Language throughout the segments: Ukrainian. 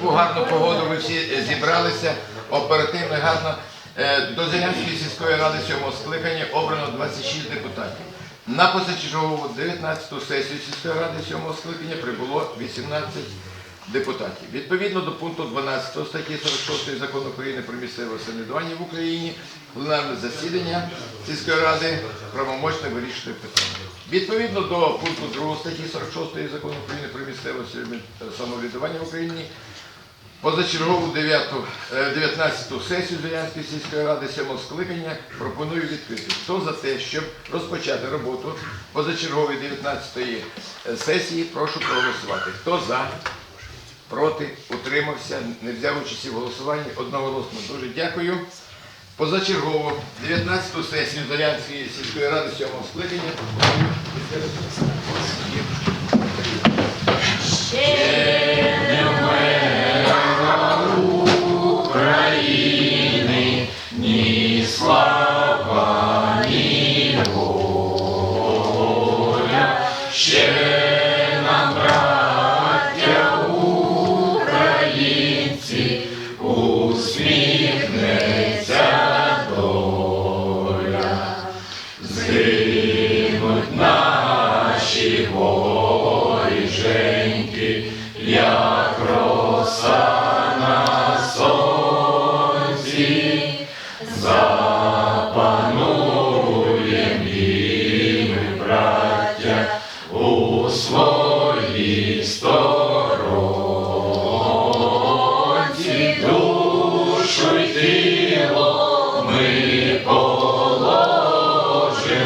таку гарну погоду ви всі е, зібралися оперативно гарно. Е, До Зеленської сільської ради сьомого скликання обрано 26 депутатів. На позачергову 19-ту сесію сільської ради сьомого скликання прибуло 18 депутатів. Відповідно до пункту 12 статті 46 закону України про місцеве самоврядування в Україні, пленарне засідання сільської ради правомочне вирішити питання. Відповідно до пункту 2 статті 46 закону України про місцеве самоврядування в Україні, позачергову 9, е, 19-ту сесію Зеленської сільської ради 7 скликання пропоную відкрити. Хто за те, щоб розпочати роботу позачергової 19-ї сесії, прошу проголосувати. Хто за? проти, утримався, не взяв участі в голосуванні одноголосно. Дуже дякую. Позачергово 19-ту сесію Зарянської сільської ради 7-го скликання. Me.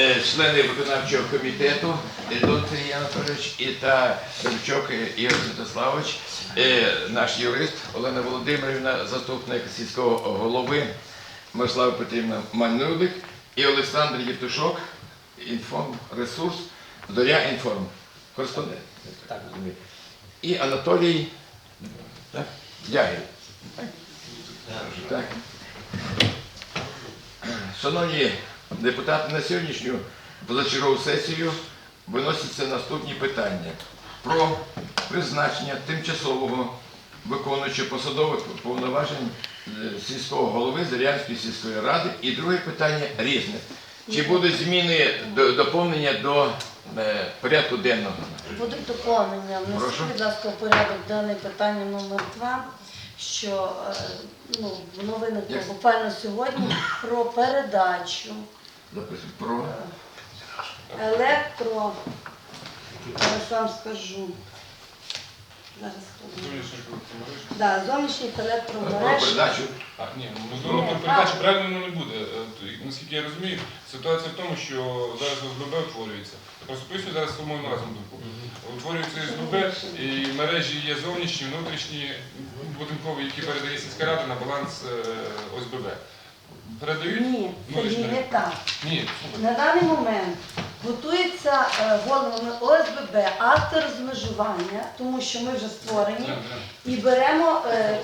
члени виконавчого комітету е, Дон Сергій Анатолійович і та Ревчук Ігор Святославович, е, наш юрист Олена Володимирівна, заступник сільського голови Мирослава Петрівна Манюлик і Олександр Євтушок, інформ ресурс, Зоря інформ, кореспондент. Так. І Анатолій так, Дягіль. Так. Шановні депутати, на сьогоднішню позачергову сесію виносяться наступні питання про призначення тимчасового виконуючого посадових повноважень е, сільського голови Зарянської сільської ради. І друге питання різне. Чи будуть зміни доповнення до е, порядку денного? Будуть доповнення. Внесіть, будь ласка, в порядок денний питання номер два, що е, ну, воно виникло буквально сьогодні про передачу Допустим, про електро. Зараз вам скажу. Зараз хвилину. Да, зовнішніх про електромереж. передачу. А, ні, можливо, про передачу правильно не буде. Е, то, і, Наскільки я розумію, ситуація в тому, що зараз ОСББ утворюється. Я просто поясню зараз сформуємо разом думку. Утворюється ОСББ, і мережі є зовнішні, внутрішні, будинкові, які передає сільська рада на баланс е, ОСББ. Передають? Ні, Ну, Сергій, не так. Ні. На даний момент готується е, головами ОСББ акти розмежування, тому що ми вже створені. І беремо, е,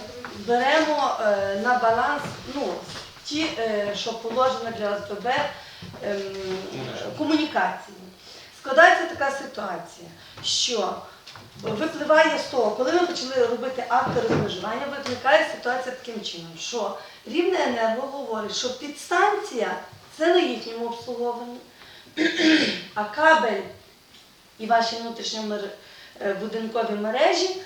беремо е, на баланс ну, ті, що положено для ОСББ ем, комунікації. Складається така ситуація, що випливає з того, коли ми почали робити акти розмежування, виникає ситуація таким чином, що рівне енерго говорить, що підстанція це на їхньому обслуговуванні, а кабель і ваші внутрішні е, будинкові мережі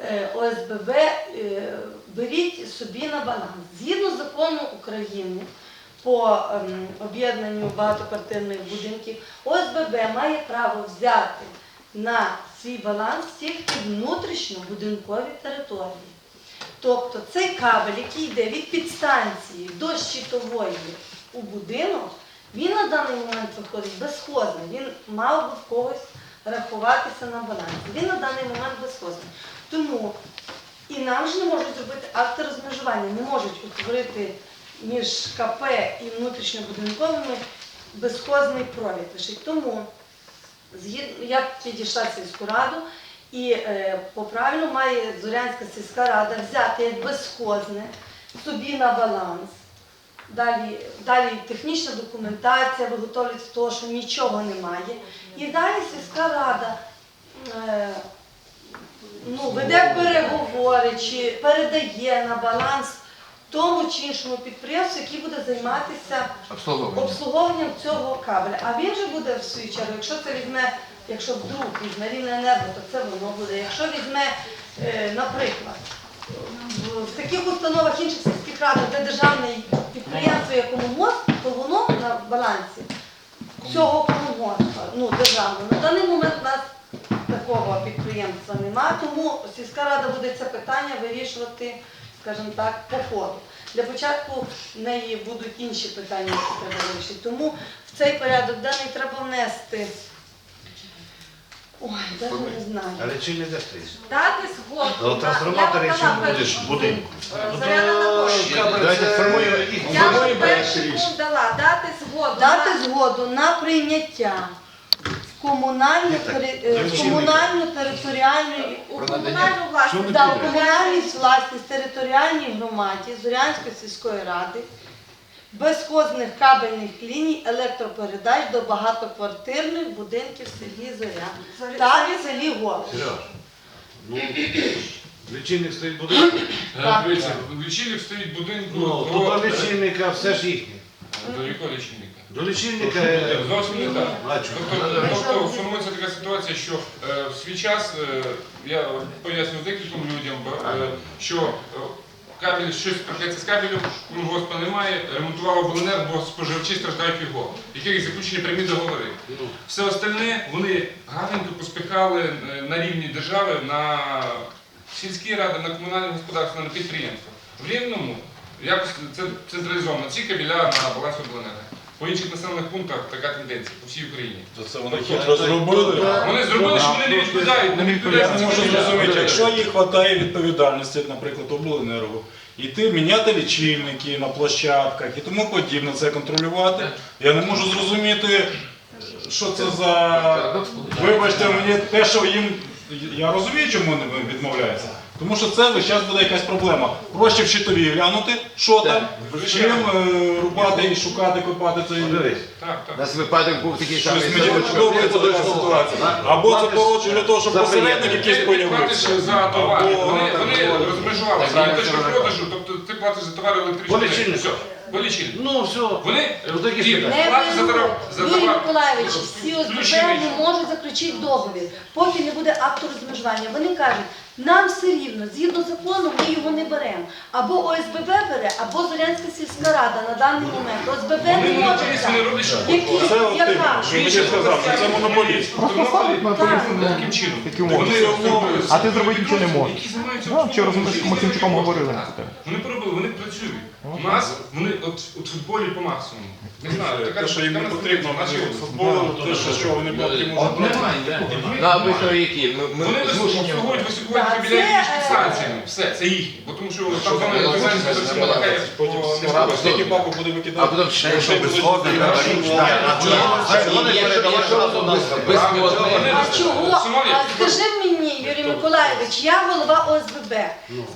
е, ОСББ е, беріть собі на баланс. Згідно закону України по ем, об'єднанню багатоквартирних будинків, ОСББ має право взяти на свій баланс тільки внутрішньобудинкові території. Тобто цей кабель, який йде від підстанції до щитової у будинок, він на даний момент виходить безхозний. Він мав би в когось рахуватися на балансі. Він на даний момент безхозний. Тому І нам ж не можуть зробити акти розмежування, не можуть утворити між КП і внутрішньобудинковими безхозний провід. Тому я підійшла в сільську раду і е, по правилу має Зорянська сільська рада взяти як безхозне собі на баланс. Далі, далі технічна документація виготовлюється того, що нічого немає. І далі сільська рада е, ну, веде переговори чи передає на баланс тому чи іншому підприємству, який буде займатися обслуговуванням цього кабеля. А він же буде в свою чергу, якщо це візьме, якщо вдруг візьме рівне енерго, то це воно буде. Якщо візьме, е, наприклад, в- таких установах інших сільських радах, де державне підприємство є комунгосп, то воно на балансі цього комунгоспа, ну державного. На даний момент у нас такого підприємства немає, тому сільська рада буде це питання вирішувати, скажімо так, по ходу. Для початку в неї будуть інші питання, які треба вирішити. Тому в цей порядок денний треба внести. Ой, навіть не знаю. Але чи не стоїть? Дати згоду. Ну, на- трансформатор, якщо будеш в будинку. Зоряна Анатоліївна. Давайте сформуємо. Я вам перший пункт дала. Дати згоду. Дати на- згоду на прийняття в комунальну, тери- е, в комунальну територіальну у комунальну власність. Да, у комунальній власність територіальній громаді Зорянської сільської ради безхозних кабельних ліній електропередач до багатоквартирних будинків в селі Зоря та в селі Голос. Сереж, ну, лічильник стоїть будинок. Так. Дивіться, лічильник стоїть будинку. Ну, до- то до лічильника все ж їхнє. До якого лічильника? До лічильника... е, Зовсім не так. А? Тобто, тобто формується така ситуація, що е, в свій час е, я пояснював декільком людям, е, що е, кабель щось трапляється з кабелем, госпа немає, ремонтував обленер, бо споживачі страждають його. Яких заключені прямі договори. Ну, Все остальне вони гарненько поспіхали е, на рівні держави на сільські ради, на комунальне господарство, на підприємство. В Рівному якось це централізовано. Ці кабеля на балансі обленерго. По інших населених пунктах така тенденція по всій Україні. То Це вони хитро зробили. Вони зробили, що вони не відповідають, не відповідають. Я не можу зрозуміти, якщо їх вистачає відповідальності, наприклад, обленерго, йти міняти лічильники на площадках і тому подібне, це контролювати. Я не можу зрозуміти, що це за. Вибачте мені те, що їм. Я розумію, чому вони відмовляються. Тому що це весь час буде якась проблема. Проще в щитові глянути, що там, чим е, рубати і шукати, копати цей. Подивись. Так, У так. нас випадок був такий самий. Щось мені не подобається така ситуація. Або це породжує для того, щоб За посередник якийсь Ти платиш появився. за товар. Або- Вони, вони розмежувалися. Є так, продажу, тобто ти платиш за товар електричний. Все, по лічильнику. Ну, все. Вони Ну, такі ті. Платять за товар. За Юрій товар. Миколаївич, всі ОСББ Включений. не можуть заключити договір, поки не буде акту розмежування. Вони кажуть, нам все рівно, згідно закону, ми його не беремо. Або ОСББ бере, або Зорянська сільська рада на даний момент. ОСББ не може що Які? Яка? сказав, що це монополіст. Таким чином. Вони умови. А ти зробити нічого не можеш. Які займаються Ну, вчора з Максимчуком говорили Так. на цю тему. Вони поробили, вони працюють. У нас вони от, от футболі по максимуму. Не знаю, така Те, що їм не така потрібно, наші наші футболу, те, що, вони брати. немає, да. Ну, а ви що які? Ми, ми Вони змушені. обслуговують високувати Між е. Все, це їхні. Бо тому що там балакає Потім по всі бабок буде А викидати. потім ще. А? Не передавати зразу на безхозний. А чого? А скажи мені, Юрій Миколаївич, я голова ОСББ.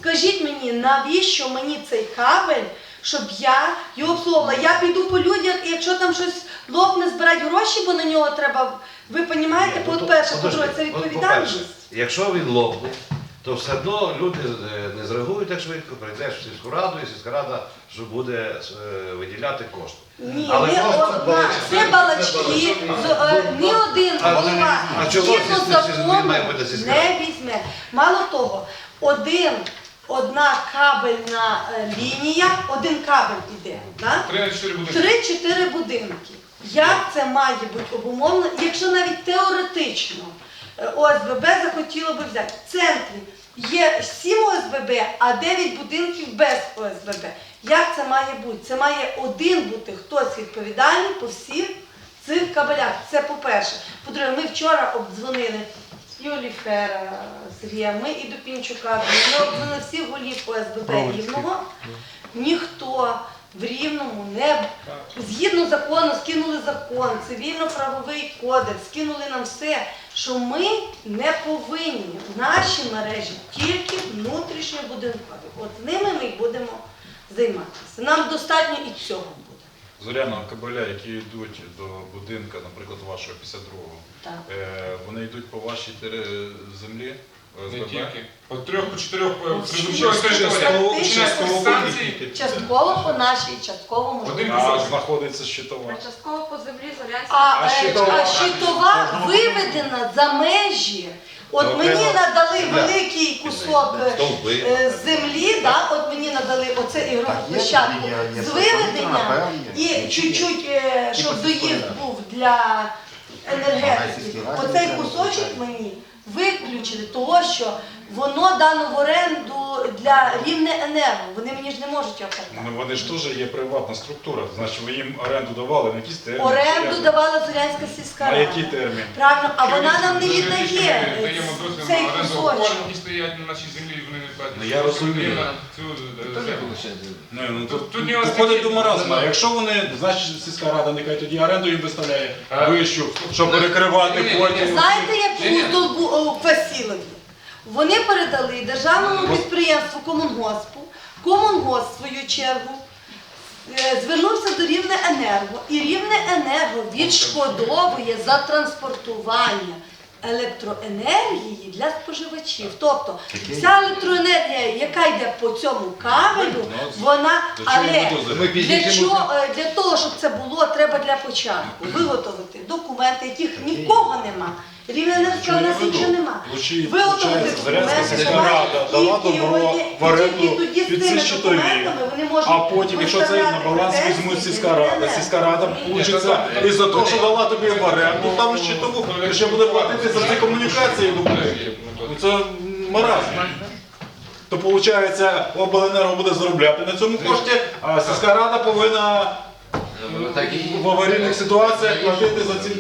Скажіть мені, навіщо мені цей кабель, щоб я його обслуговувала? Я піду по людях, і якщо там щось лопне, збирати гроші, бо на нього треба. Ви розумієте, Ну, по-перше, по-друге, це відповідальність. Якщо він лопне, то все одно люди е, не зреагують так швидко, прийдеш в сільську раду, і сільська рада що буде е, виділяти кошти. Ні, Але не просто одна. Це балачки. З- е, Ні один А голова не- а чого згідно закону сільська? не візьме. Мало того, один, одна кабельна е, лінія, один кабель іде. Да? Три на чотири будинки. Три-чотири будинки. Як це має бути обумовлено, якщо навіть теоретично ОСББ захотіло би взяти. В центрі є 7 ОСББ, а 9 будинків без ОСББ. Як це має бути? Це має один бути хтось відповідальний по всіх цих кабелях. Це по-перше. По-друге, ми вчора обдзвонили і Оліфера Сергія, ми і до Пінчука, ми обвели всіх голів ОСББ Рівного. Ніхто в Рівному не згідно закону скинули закон, цивільно-правовий кодекс, скинули нам все, що ми не повинні в нашій мережі тільки внутрішньобудинкові. От ними ми й будемо займатися. Нам достатньо і цього буде. Зоряного кабеля, які йдуть до будинка, наприклад, вашого 52-го, е, вони йдуть по вашій землі? Не тільки. По трьох, по чотирьох призовчого частково- станції. По нашій, частково можливо. А знаходиться щитова. Частково по землі Зорянська. А, А е, щитова? а щитова виведена за межі. От Ну, мені надали великий кусок е, е, землі, да, от мені надали оце площадку з виведення і чуть-чуть, е, щоб доїзд був для енергетики. Оцей кусочок мені виключили, того що воно дано в оренду для рівне енерго. Вони мені ж не можуть його продати. Ну, вони ж теж є приватна структура, значить ви їм оренду давали на якісь терміни. Оренду давала Зорянська сільська На які терміни? термін? Правильно, а вона нам не Ми віддає даємо дозвіл цей на оренду кусочок. опор, стоять на нашій землі, вони. Ну, я розумію. Е. Ну, ну, Тут- тут, тут нюанс доходить такий. до маразму. А Якщо вони, значить сільська рада нехай тоді оренду їм виставляє А. вищу, щоб перекривати потім. Знаєте, як Ні-ні. Столбу о, Вони передали державному підприємству Комунгоспу. Комунгосп, в свою чергу, е, звернувся до Рівне Енерго, і Рівне Енерго відшкодовує за транспортування електроенергії для споживачів. Тобто вся електроенергія, яка йде по цьому кабелю, вона але ви дозирите? Ми пізніше для чого е, для того, щоб це було, треба для початку виготовити документи, яких нікого нема. Рівня не Чого нас нічого нема. Виготовити документи, сільська рада дала і- і добро в оренду і тоді з під ці щитові. документами вони можуть А потім, якщо це на баланс візьмуть сільська рада, сільська рада получиться із-за того, що дала тобі в оренду, там щитову, ти ще буде платити за ці комунікації. Ну це маразм. То виходить, обленерго буде заробляти на цьому кошті, а сільська рада повинна Ну, і в аварійних ситуаціях платити за ці.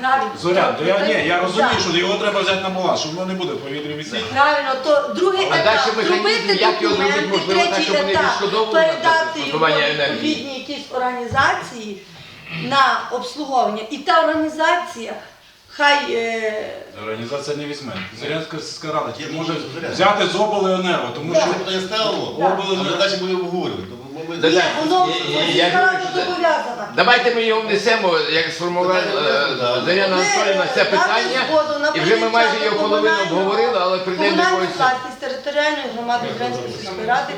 Правильно. Зорян, то я ні, я розумію, Так. що його треба взяти на баланс, щоб воно не буде в повітрі висіти. Правильно, то другий А етап далі механізм, зробити як його зробити, документи, можливо, так, третій щоб вони етап відшкодовували передати його енергії. відповідній якійсь організації на обслуговування. І та організація хай е, Організація не візьме. Зорянська сільська рада тільки може взяти з обленерго, тому що питання ставило, Да. а ми далі будемо обговорювати. Воно Я- я- я сільська що це- зобов'язана. Давайте ми його внесемо, як сформувала е, Заряна Анатоліївна це питання. І вже ми майже його половину обговорили, але прийдемо до якоїсь. власність територіальної громади Української сільської ради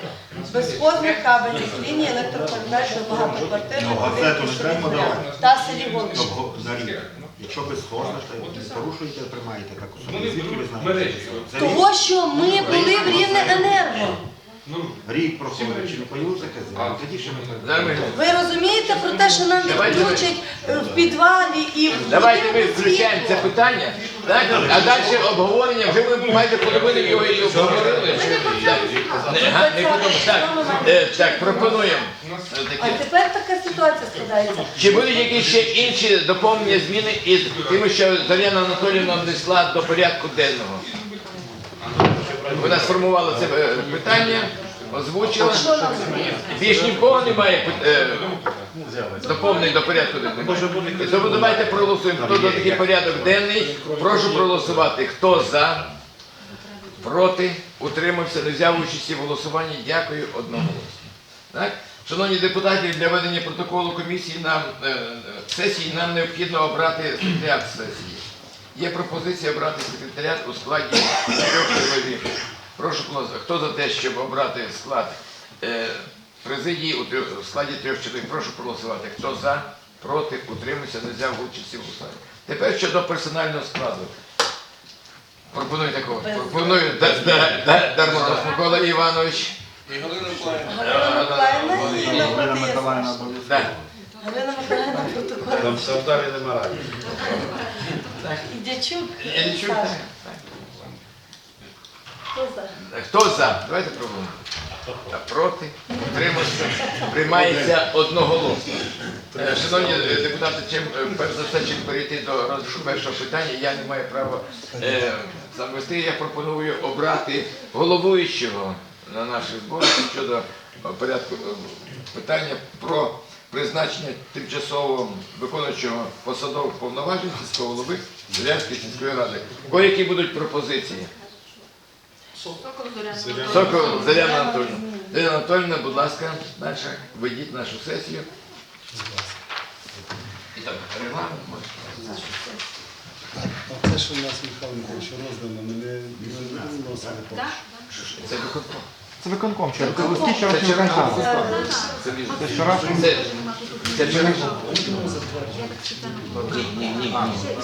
безхозних кабелів з лінії електропередач до багатоквартирних Ну, газету будинків ж треба давати. та селі Голубів. Тобто. Якщо ви схожі, то порушуєте, приймаєте так особливо. Звідки ви знаєте? мережі. За рік- Того, що ми були в Рівне енерго. Ну, Рік проходить, чи не появився казав, тоді ще ми Ви розумієте про те, що нам Давайте ми- відключать е, в підвалі і в Давайте ми будинку включаємо це світло? питання, так? а далі обговорення, вже ми майже половину його і обговорили. Так. Не, га, не подумав. Так, е, так, пропонуємо. е, А таке. тепер така ситуація складається. Чи будуть якісь ще інші доповнення зміни із тим, що Заряна Анатоліївна внесла до порядку денного? Вона сформувала це е, питання, озвучила. Більш нікого немає е, доповнень до порядку денного. Тому давайте проголосуємо. Хто за такий порядок денний, прошу проголосувати. Хто за, проти, утримався, не взяв участі в голосуванні. Дякую одноголосно. Так? Шановні депутати, для ведення протоколу комісії нам е, сесії нам необхідно обрати секретаріат сесії. Є пропозиція обрати секретаріат у складі трьох чоловік. Прошу. Хто за те, щоб обрати склад е, президії у трьох- у складі трьох чоловік? Прошу проголосувати. Хто за, проти, утримався, не взяв участі в голосуванні. Тепер щодо персонального складу. Пропоную такого. Пропоную Да- Да- Да- Дармонос Микола Іванович. Галина Миколаївна і Галина. Миколаївна Галина Миколаївна. Там все вдалі нема І Дячук. Чую. Так. Хто за? Хто за? Давайте пробуємо. А проти? Утримався. Приймається одноголосно. Е, Шановні е, депутати, чим е, перш за все, чим перейти до розгляду першого питання, я не маю права е, завести. Я пропоную обрати головуючого на наших зборах щодо е, порядку е, питання про призначення тимчасово виконуючого посадових повноважень сільського голови Зрянської сільської ради. Кої які будуть пропозиції? Сокол Заряна Анатольовна. Заряна Анатольовна, будь ласка, далі ведіть нашу сесію. І так, регламент може. Те, що у нас Михайло Михайлович роздано, ми не, не вносили. Це виконком. Це виконком, Це листі, вчорашній. Це Це вчорашній. Це, це. Ні, ні, ні.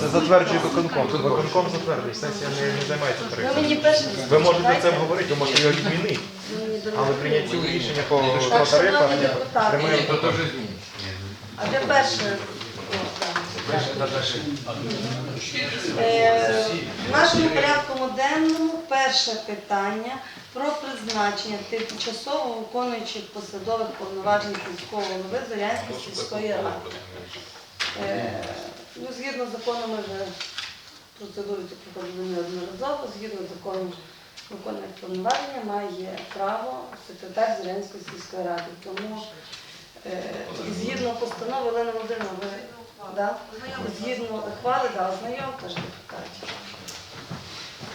Це затверджує виконком. Виконком затверджує, сесія не, не займається перше Ви можете це обговорити, ви можете його відмінити, але прийняття рішення по, по тарифах то теж а де перше. Е, В нашому порядку денному перше питання про призначення тимчасово виконуючих посадових повноважень сільського голови Зорянської сільської ради. Е, Ну, згідно з законом, ми вже процедуру цю проходили неодноразово, згідно з законом виконує повноваження має право секретар Зорянської сільської ради. Тому е, згідно постанови Олени Володимирівни, ви Да? Згідно ухвали, да, ознайомте ж депутатів.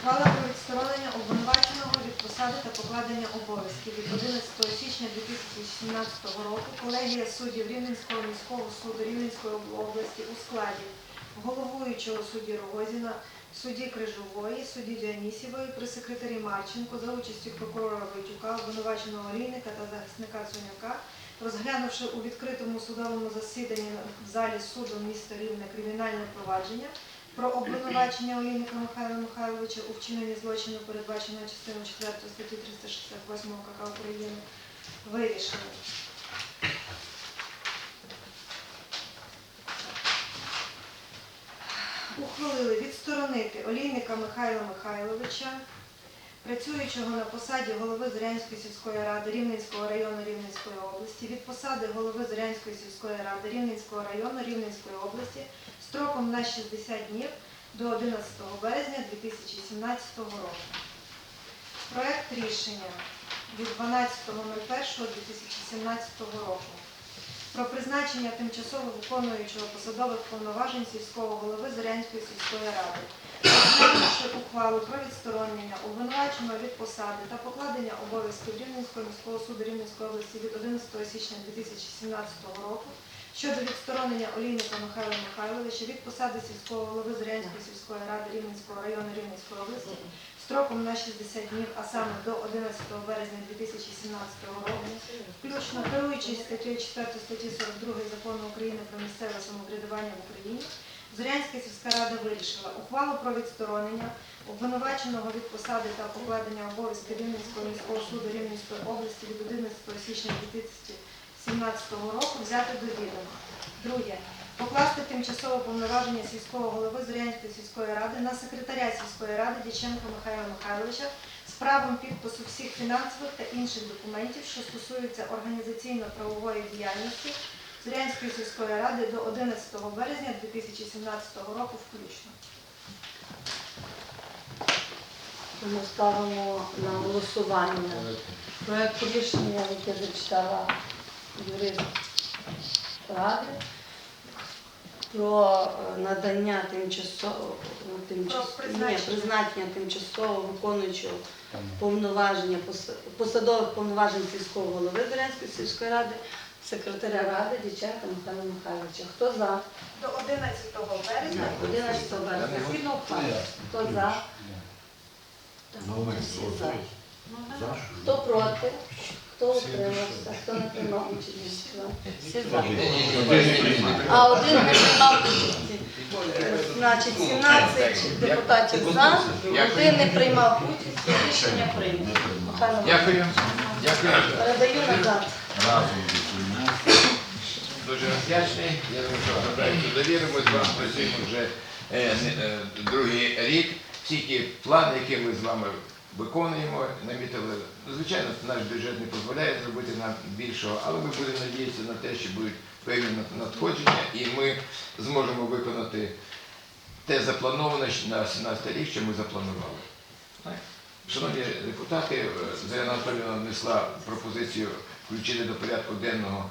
Ухвала про відсторонення обвинуваченого від посади та покладення обов'язків від 11 січня 2017 року колегія суддів Рівненського міського суду Рівненської області у складі головуючого судді Рогозіна, судді Крижової, судді Діанісівої, при секретарі Марченко за участю прокурора Войтюка, обвинуваченого Рійника та захисника Соняка, розглянувши у відкритому судовому засіданні в залі суду міста Рівне кримінальне провадження, про обвинувачення Олійника Михайла Михайловича у вчиненні злочину, передбаченого частиною 4 статті 368 КК України, вирішили. Ухвалили відсторонити Олійника Михайла Михайловича, працюючого на посаді голови Зорянської сільської ради Рівненського району Рівненської області, від посади голови Зорянської сільської ради Рівненського району Рівненської області строком на 60 днів до 11 березня 2017 року. Проект рішення від 12.01.2017 року про призначення тимчасово виконуючого посадових повноважень сільського голови Зорянської сільської ради. Розглянувши ухвалу про відсторонення обвинуваченого від посади та покладення обов'язків Рівненського міського суду Рівненської області від 11 січня 2017 року щодо відсторонення Олійника Михайла Михайловича від посади сільського голови Зорянської сільської ради Рівненського району Рівненської області строком на 60 днів, а саме до 11 березня 2017 року, включно керуючись статтею 4 статті 42 Закону України про місцеве самоврядування в Україні, Зорянська сільська рада вирішила ухвалу про відсторонення обвинуваченого від посади та покладення обов'язків Рівненського міського суду Рівненської області від 11 січня 2017 року взяти до відома. Друге. Покласти тимчасово повноваження сільського голови Зорянської сільської ради на секретаря сільської ради Дяченка Михайла Михайловича з правом підпису всіх фінансових та інших документів, що стосуються організаційно-правової діяльності Зорянської сільської ради до 11 березня 2017 року включно. Тому ставимо на голосування проект рішення, яке зачитала юрист ради, про е, надання тимчасово ну, тимчас- Про призначення. призначення тимчасово виконуючого повноваження пос- посадових повноважень сільського голови Зорянської сільської ради, секретаря ради Дяченка Михайла Михайловича. Хто за? До 11 березня 11 березня. Згідно ухвали. Хто за? Всі за. Хто проти? Хто утримався? Хто не приймав участі? Всі за. А один не приймав участі. Значить, 17 депутатів за, один не приймав участі. Рішення прийнято. Дякую. Дякую. Передаю назад. Дуже вдячний. Я думаю, що довіру. Ми працюємо вже е, е, другий рік. Всі ті плани, які ми з вами виконуємо, намітили. Ну, Звичайно, наш бюджет не дозволяє зробити нам більшого, але ми будемо надіятися на те, що будуть певні надходження, і ми зможемо виконати те заплановане на 17 рік, що ми запланували. Шановні депутати, Зарина Анатолійовна внесла пропозицію включити до порядку денного